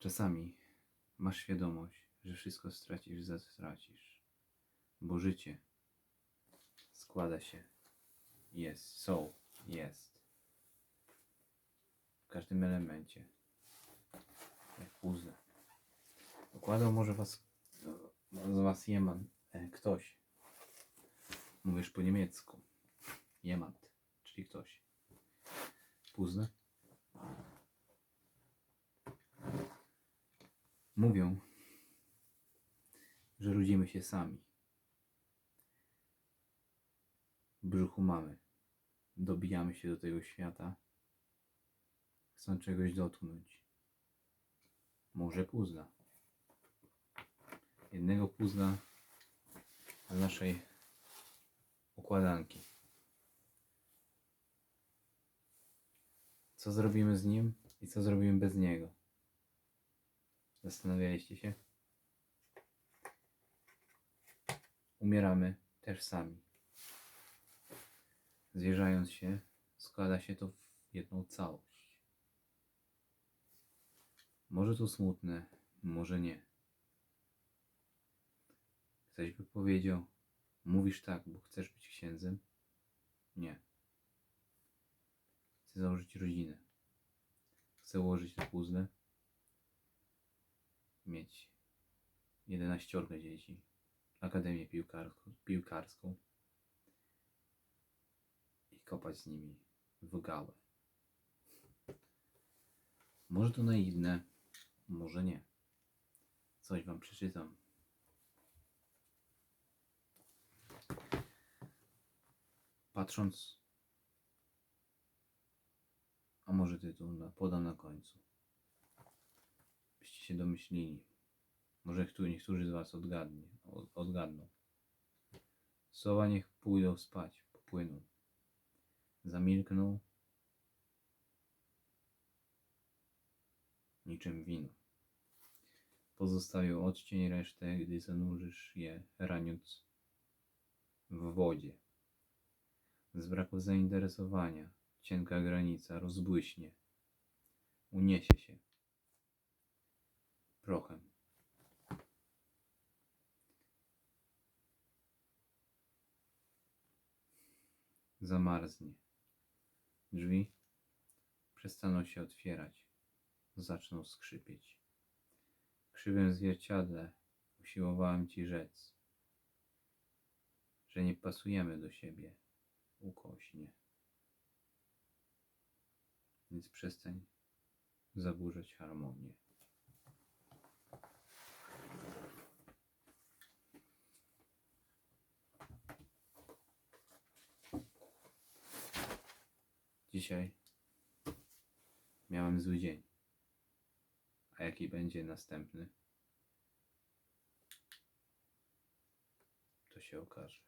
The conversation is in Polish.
Czasami masz świadomość, że wszystko stracisz, za stracisz. Bo życie składa się, jest, są, jest. W każdym elemencie. Jak puzzle. Układał może was, z was jeman, e, ktoś. Mówisz po niemiecku. Jemand, czyli ktoś. Puzzle. Mówią, że rodzimy się sami. W brzuchu mamy. Dobijamy się do tego świata. Chcą czegoś dotknąć. Może puzla. Jednego puzla naszej układanki. Co zrobimy z nim i co zrobimy bez niego? Zastanawialiście się? Umieramy też sami. Zwierzając się, składa się to w jedną całość. Może to smutne, może nie. Ktoś by powiedział, mówisz tak, bo chcesz być księdzem? Nie. Chcę założyć rodzinę. Chcę ułożyć te puzzle. Mieć 11 dzieci. Akademię piłkarską, piłkarską. I kopać z nimi w gałę. Może to naiwne, może nie. Coś wam przeczytam. Patrząc, a może tytuł podam na końcu. Się domyślili. Może którzy- niektórzy z was odgadnie, od- odgadną. Sowa niech pójdą spać, popłyną. Zamilkną niczym wino. Pozostawią odcień resztę, gdy zanurzysz je, raniąc w wodzie. Z braku zainteresowania cienka granica rozbłyśnie, uniesie się prochem. Zamarznie. Drzwi przestaną się otwierać, zaczną skrzypieć. W krzywym zwierciadle usiłowałem ci rzec, że nie pasujemy do siebie ukośnie. Więc przestań zaburzać harmonię. Dzisiaj miałem zły dzień. A jaki będzie następny? To się okaże.